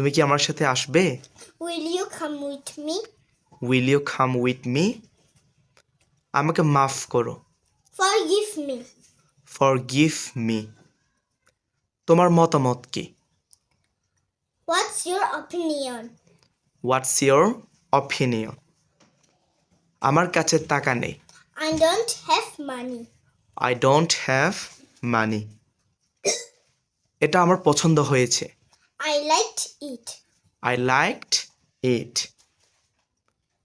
তুমি কি আমার সাথে আসবে? Will you come with me? Will you come with me আমাকে মাফ করো। Forgive me. Forgive me তোমার মতামত কি? What's your opinion? What's your opinion আমার কাছে টাকা নেই। I don't have money. I don't have money এটা আমার পছন্দ হয়েছে। I liked it. I liked it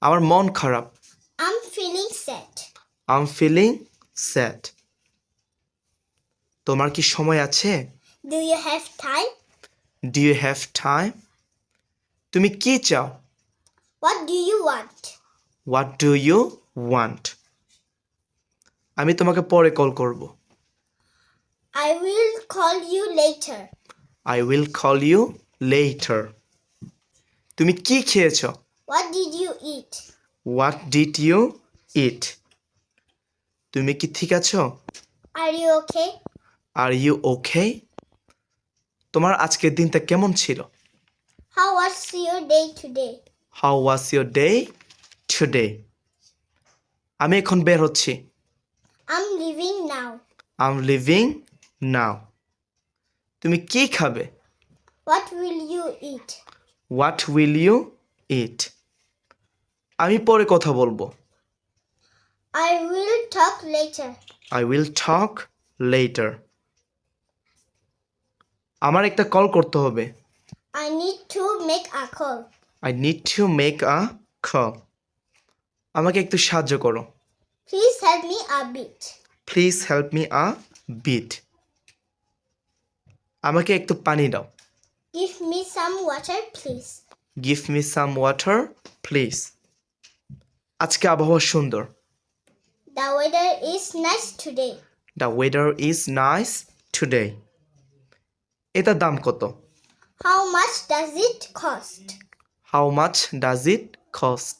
আমার মন খারাপ I'm feeling sad. I'm feeling sad তোমার কি সময় আছে Do you have time? Do you have time তুমি কি চাও What do you want? What do you want আমি তোমাকে পরে কল করব I will call you later. I will call you later তুমি কি খেয়েছ? What did you eat? What did you eat তুমি কি ঠিক আছো? Are you okay? Are you okay তোমার আজকের দিনটা কেমন ছিল? How was your day today? How was your day today আমি এখন বের হচ্ছি। I'm leaving now. I'm leaving now তুমি কি খাবে? What will you eat what will you eat আমি পরে কথা বলব। I will talk later. I will talk later আমার একটা কল করতে হবে। I need to make a call. I need to make a call আমাকে একটু সাহায্য করো। Please help me a bit. Please help me a bit আমাকে একটু পানি দাও Give me some water, please. Give me some water please আজকে আবহাওয়া সুন্দর The weather is nice today. The weather is nice today এটার দাম কত How much does it cost? How much does it cost